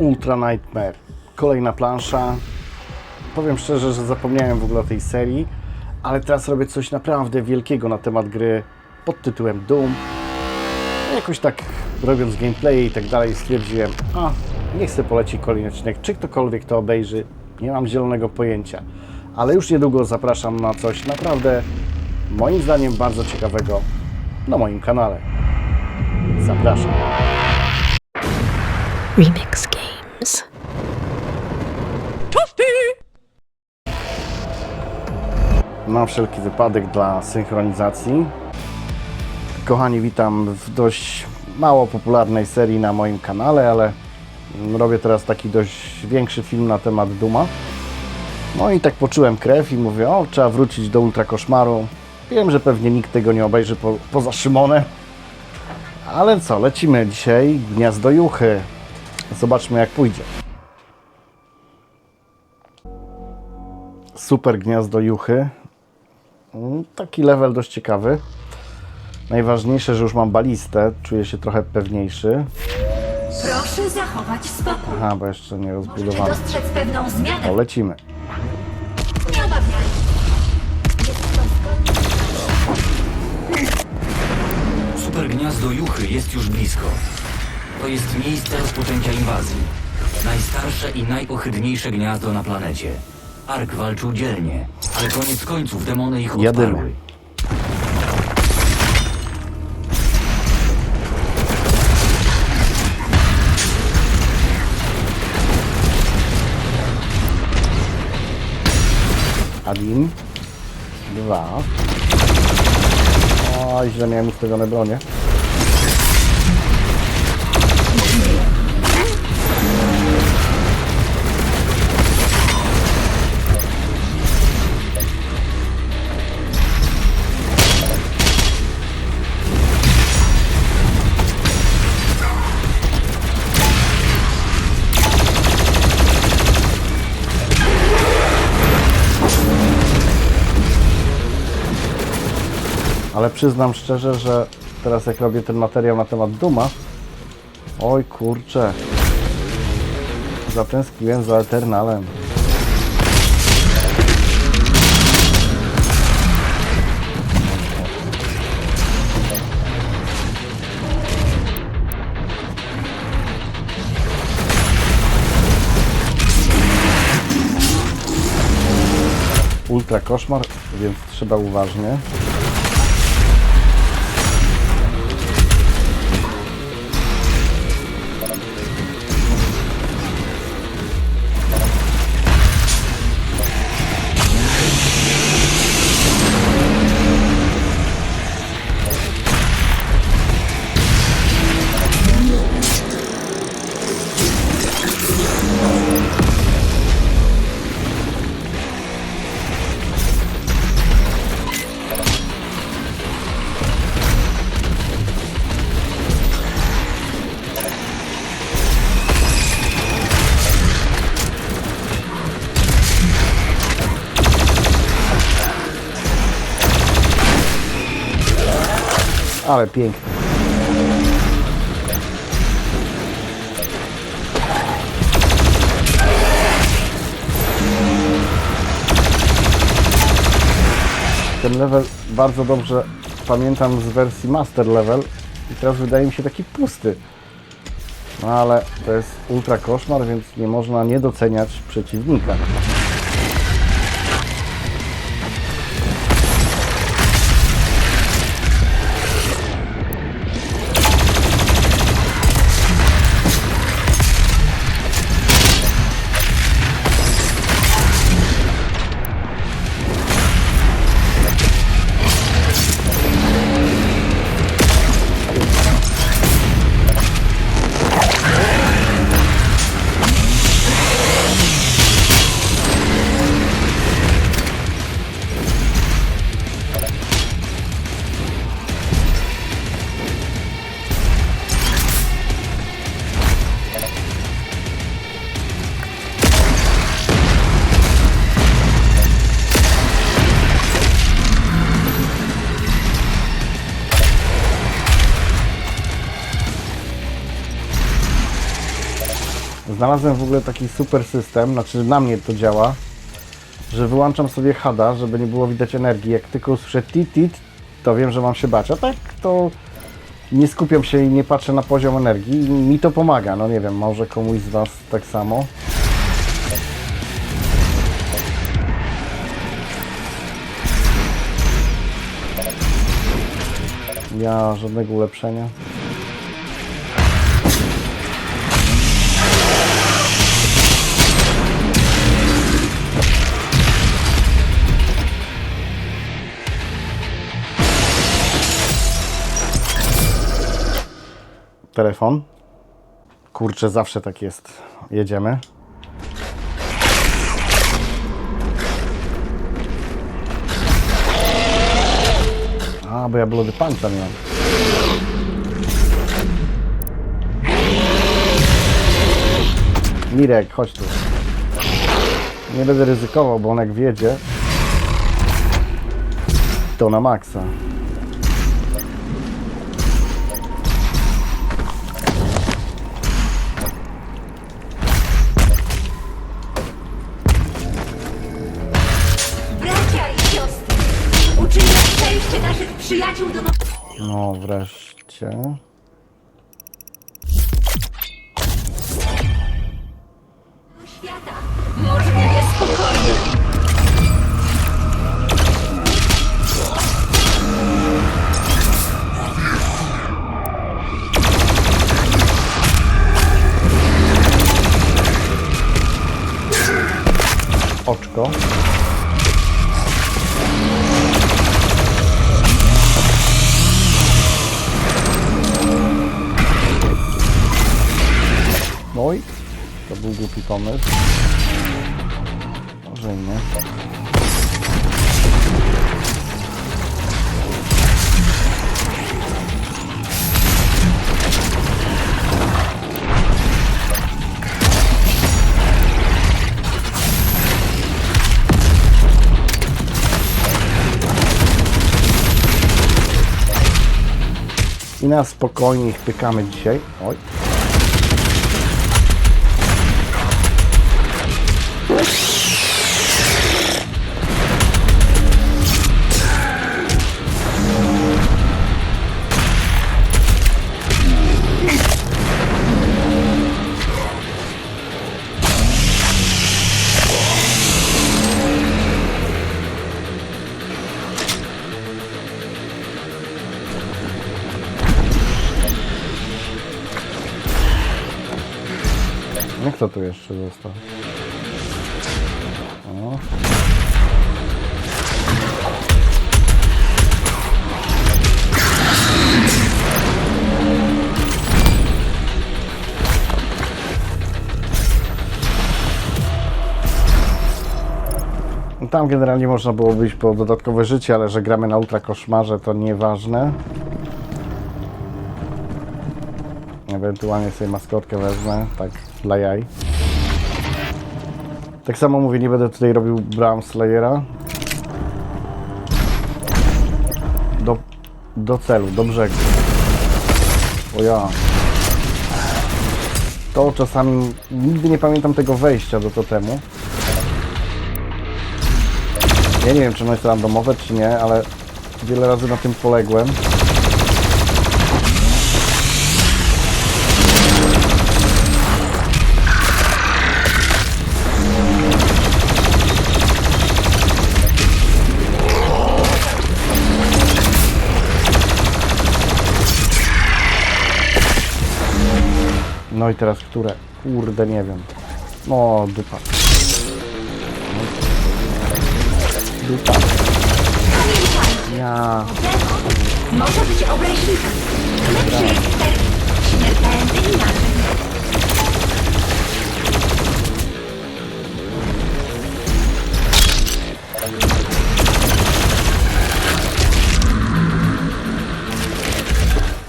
Ultra Nightmare. Kolejna plansza. Powiem szczerze, że zapomniałem w ogóle o tej serii, ale teraz robię coś naprawdę wielkiego na temat gry pod tytułem Doom. Jakoś tak robiąc gameplay i tak dalej stwierdziłem, a nie chcę poleci kolejny odcinek, czy ktokolwiek to obejrzy, nie mam zielonego pojęcia. Ale już niedługo zapraszam na coś naprawdę, moim zdaniem, bardzo ciekawego na moim kanale. Zapraszam. Remix Na wszelki wypadek dla synchronizacji. Kochani, witam w dość mało popularnej serii na moim kanale, ale robię teraz taki dość większy film na temat Duma. No i tak poczułem krew i mówię, o, trzeba wrócić do Ultra Koszmaru. Wiem, że pewnie nikt tego nie obejrzy po, poza Szymonem. Ale co, lecimy dzisiaj Gniazdo Juchy. Zobaczmy jak pójdzie. Super Gniazdo Juchy. Mm, Taki level dość ciekawy. Najważniejsze, że już mam balistę, czuję się trochę pewniejszy. Proszę zachować spokój. Aha, bo jeszcze nie Możecie rozbudowany. dostrzec pewną zmianę. Lecimy. Nie obawiaj. Jest to zgodne. Super gniazdo Juchy jest już blisko. To jest miejsce rozpoczęcia inwazji. Najstarsze i najohydniejsze gniazdo na planecie. Ark walczył dzielnie, ale koniec końców demony ich Jadymy. odparły. Adin. Dwa. O, źle miałem ustawione bronie. Ale przyznam szczerze, że teraz jak robię ten materiał na temat Duma, oj kurczę, zatęskniłem za Eternalem. Ultra koszmar, więc trzeba uważnie. Ale pięknie. Ten level bardzo dobrze pamiętam z wersji Master Level i teraz wydaje mi się taki pusty. No ale to jest ultra koszmar, więc nie można nie doceniać przeciwnika. Znalazłem w ogóle taki super system, znaczy na mnie to działa, że wyłączam sobie hada, żeby nie było widać energii. Jak tylko usłyszę tit, tit, to wiem, że mam się bać. A tak to nie skupiam się i nie patrzę na poziom energii. i Mi to pomaga. No nie wiem, może komuś z Was tak samo. Ja żadnego ulepszenia. Telefon. Kurczę, zawsze tak jest. Jedziemy. A, bo ja blody panca miałem. Mirek, chodź tu. Nie będę ryzykował, bo on jak wiedzie, to na maksa. No wreszcie. Oczko. Głupi pomysł. Może nie. I na spokojnie ich pykamy dzisiaj. Oj. Kto tu jeszcze został? O. No Tam generalnie można było być po dodatkowe życie, ale że gramy na ultra koszmarze to nieważne. Ewentualnie sobie maskotkę wezmę, tak dla jaj. Tak samo mówię, nie będę tutaj robił Bram Slayera. Do, do celu, do brzegu. O ja. To czasami, nigdy nie pamiętam tego wejścia do totemu. Ja nie wiem, czy ono jest randomowe, czy nie, ale wiele razy na tym poległem. No i teraz które? Kurde, nie wiem. No, dupa. Dupa. Ja... może być obraźliwy. Lepszy jest ten śmiertelny inaczej.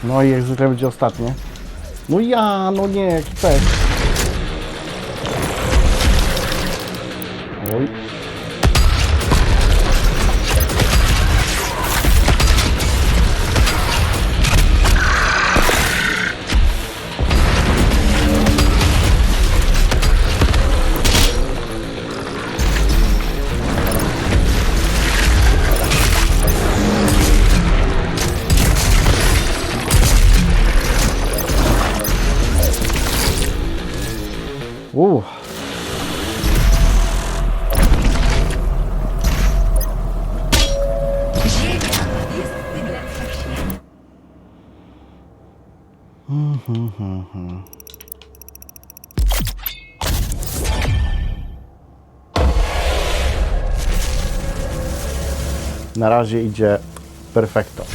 No i jak zwykle będzie ostatnie. No ja, no nie, jaki. Na razie idzie perfekto.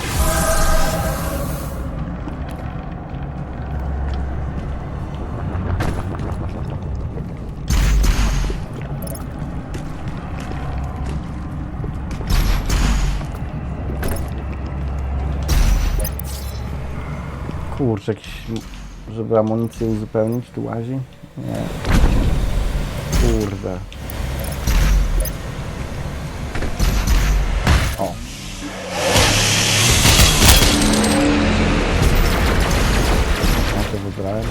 Kurczę, jakiś, żeby amunicję uzupełnić, tu łazi? Nie. Kurde. O. Ja to wybrałem.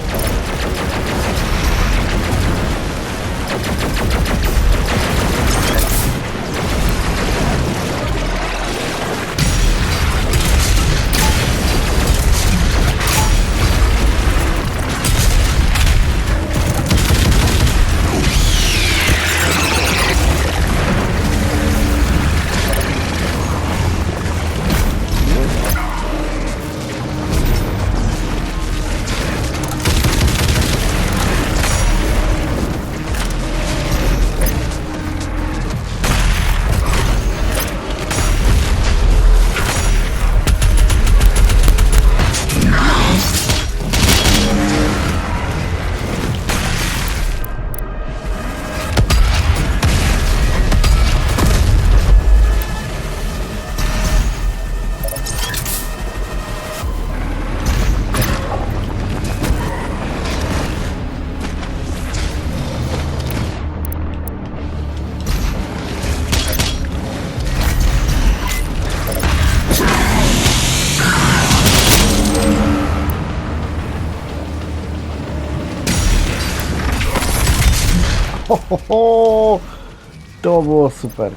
To było super.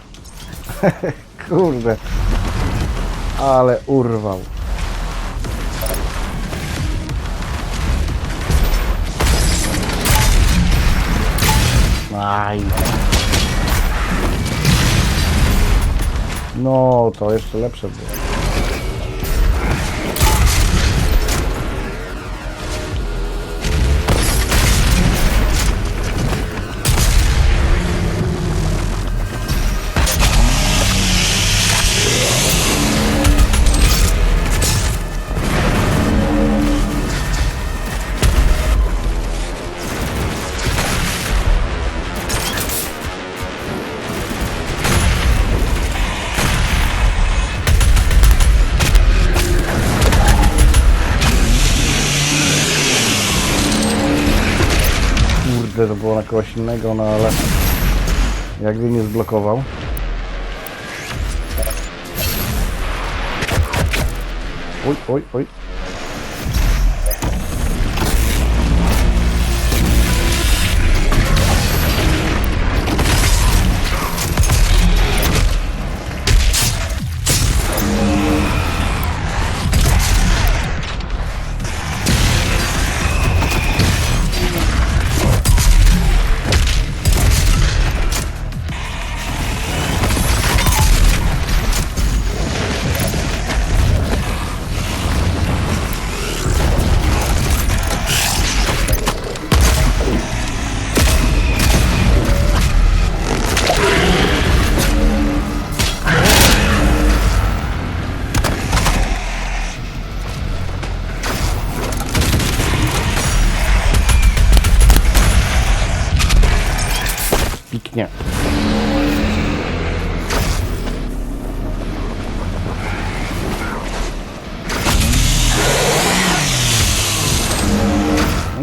Kurde. Ale urwał. Aj. No, to jeszcze lepsze było. Na kogoś innego, no ale jakby nie zblokował. Oj, oj, oj.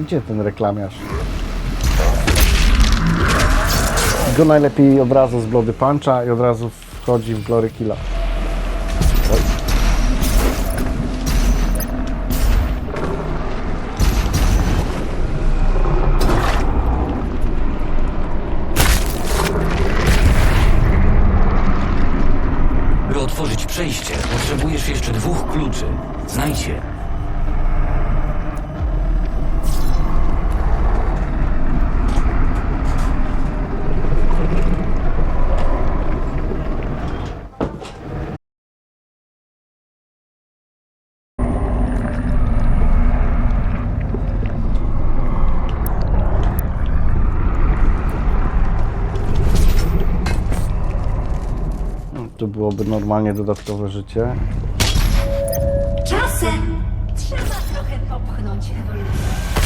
Gdzie ten reklamiarz? Go najlepiej od razu z Bloody Puncha i od razu wchodzi w Glory Killa. By otworzyć przejście, potrzebujesz jeszcze dwóch kluczy. Znajdź je. Tu byłoby normalnie dodatkowe życie. Czasem trzeba trochę popchnąć ewolucję.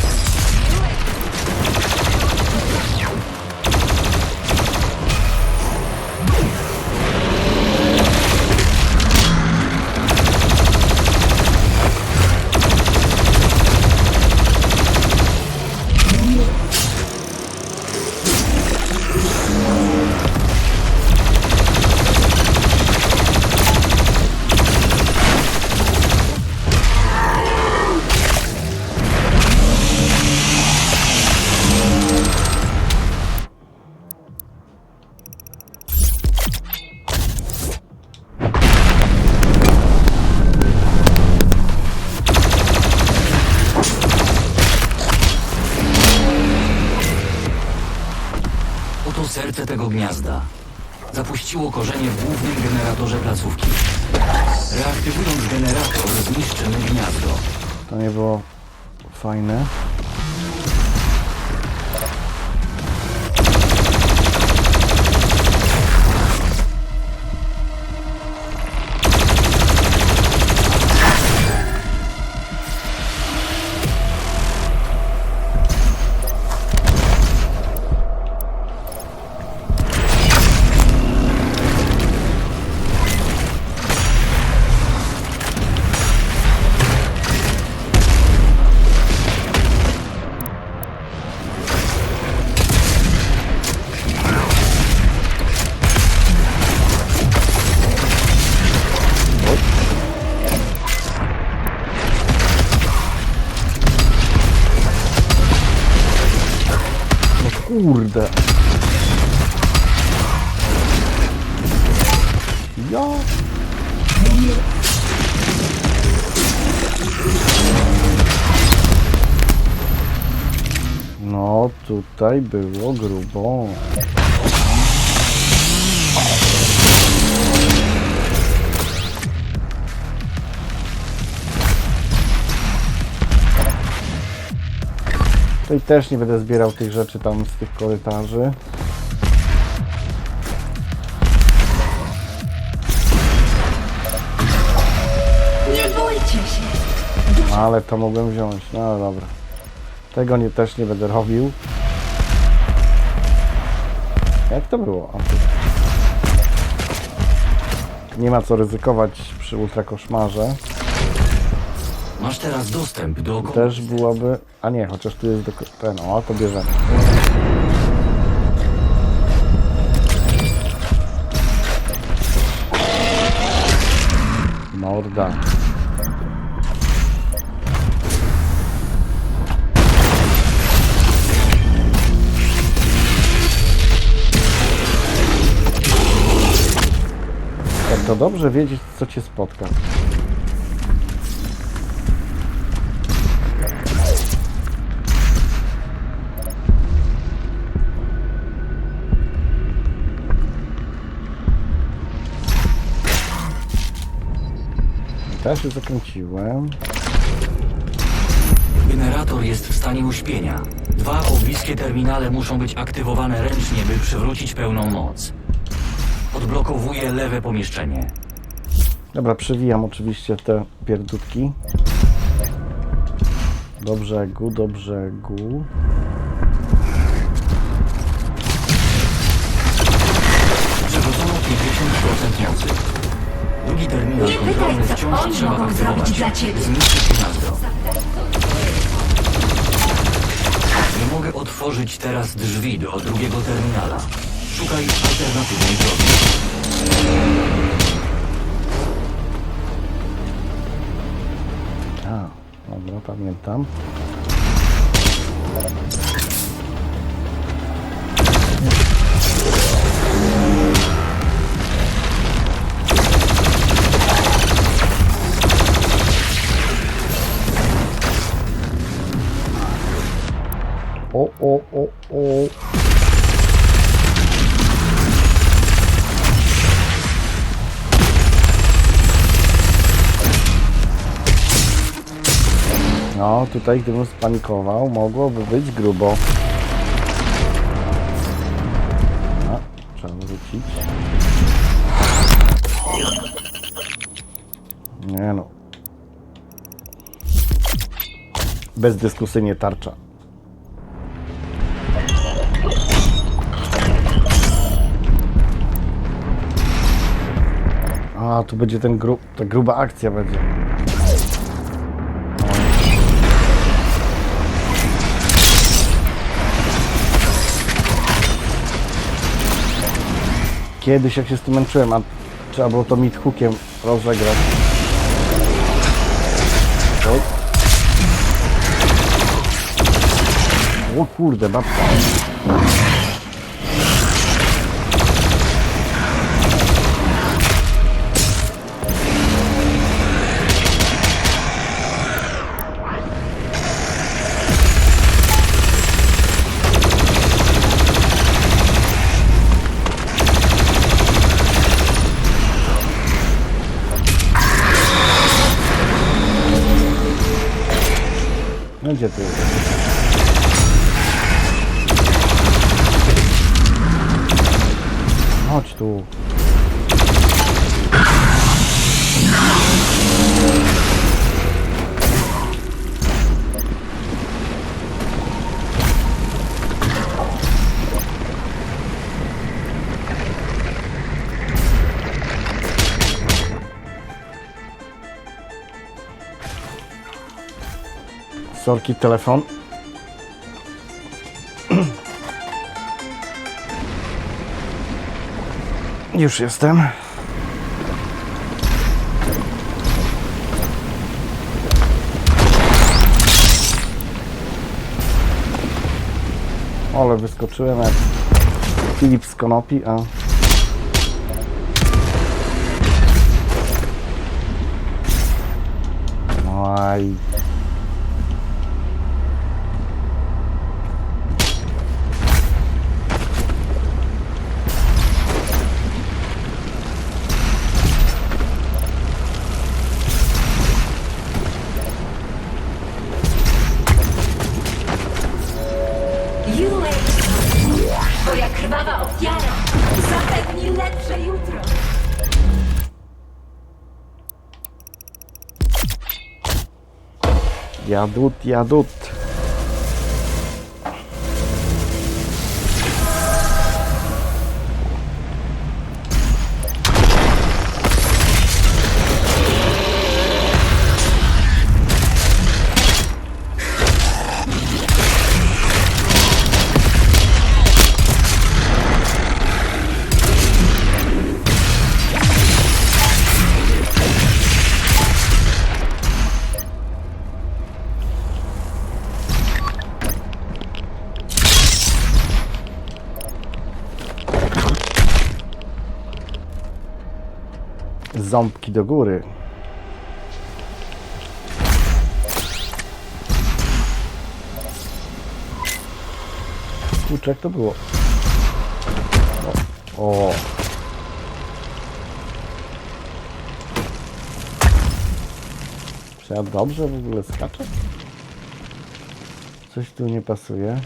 Serce tego gniazda. Zapuściło korzenie w głównym generatorze placówki. Reaktywując generator, zniszczymy gniazdo. To nie było fajne. Kurde. Ja. No, tutaj było grubo. Tutaj też nie będę zbierał tych rzeczy tam z tych korytarzy. Nie bójcie się. Ale to mogłem wziąć. No dobra. Tego nie, też nie będę robił. Jak to było? Nie ma co ryzykować przy ultrakoszmarze. Masz teraz dostęp do około... Też byłoby... A nie, chociaż tu jest do... ten, o, to bierzemy. Morda. Jak to dobrze wiedzieć, co cię spotka. Też się zakręciłem. Generator jest w stanie uśpienia. Dwa pobliskie terminale muszą być aktywowane ręcznie, by przywrócić pełną moc. Odblokowuję lewe pomieszczenie. Dobra, przewijam oczywiście te pierdutki. Do brzegu, do brzegu. Przywrócono 50% mocy. Drugi terminal Nie pytaj, kontrolny co wciąż oni trzeba mogą aktywować. zrobić dla ciebie. Zniszczyć gniazdo. Nie mogę otworzyć teraz drzwi do drugiego terminala. Szukaj alternatywnej drogi. A, dobra, pamiętam. O, o, o, o. No, tutaj gdybym spanikował, mogłoby być grubo. A, trzeba wrócić. Nie no. Bezdyskusyjnie tarcza. A, tu będzie ten gru... ta gruba akcja będzie. Kiedyś jak się z tym męczyłem, a trzeba było to mid hookiem rozegrać. O kurde, babka. Gdzie ty? Chodź tu. Sorki, telefon. Już jestem. Ale wyskoczyłem jak Filip z konopi, a... No aj... krwawa ofiara zapewni lepsze jutro. Jadut, jadut. Ząbki do góry. Kurczę, jak to było? O. o. Czy ja dobrze w ogóle skaczę? Coś tu nie pasuje.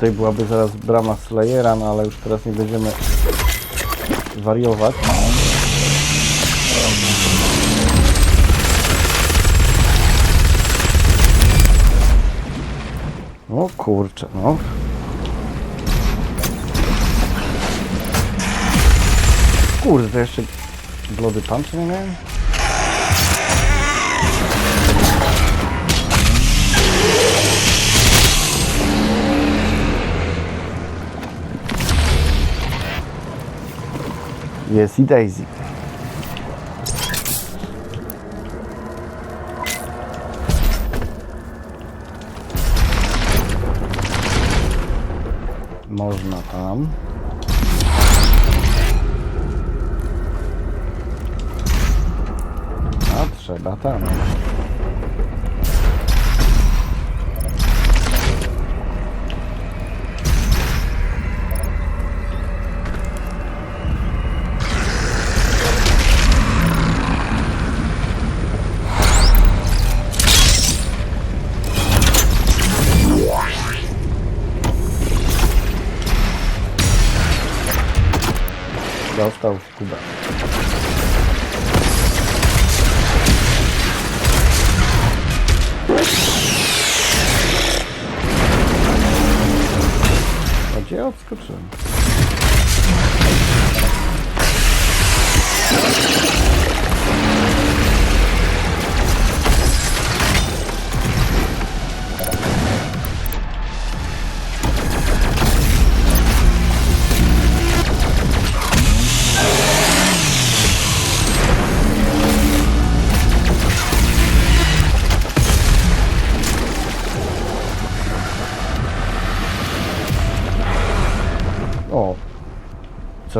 Tutaj byłaby zaraz brama Slayera, no ale już teraz nie będziemy wariować. O kurczę, no. Kurde, to jeszcze Bloody Punch nie miałem? Jest i Daisy. Można tam. A trzeba tam.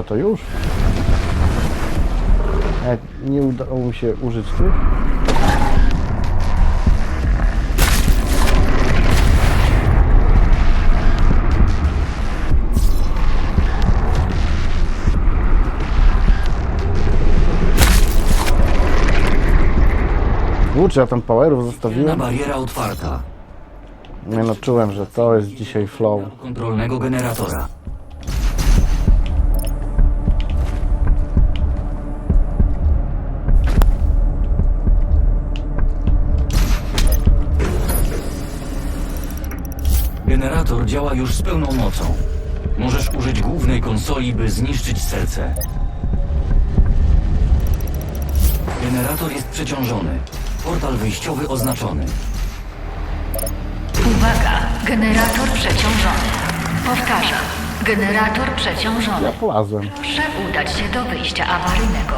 Co to już? Jak nie udało mi się użyć tych? Kurczę, ja tam powerów zostawiłem. bariera otwarta. Nie no, czułem, że to jest dzisiaj flow. Kontrolnego generatora. Generator działa już z pełną mocą. Możesz użyć głównej konsoli, by zniszczyć serce. Generator jest przeciążony. Portal wyjściowy oznaczony. Uwaga, generator przeciążony. Powtarzam, generator przeciążony. Ja polazłem. Proszę udać się do wyjścia awaryjnego.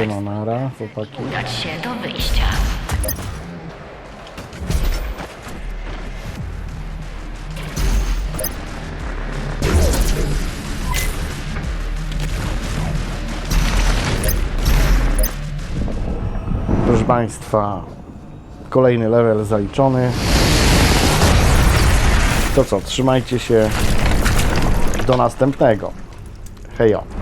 Siema nara, chłopaki. udać się do wyjścia. Proszę Państwa, kolejny level zaliczony. To co, trzymajcie się do następnego. Hejo.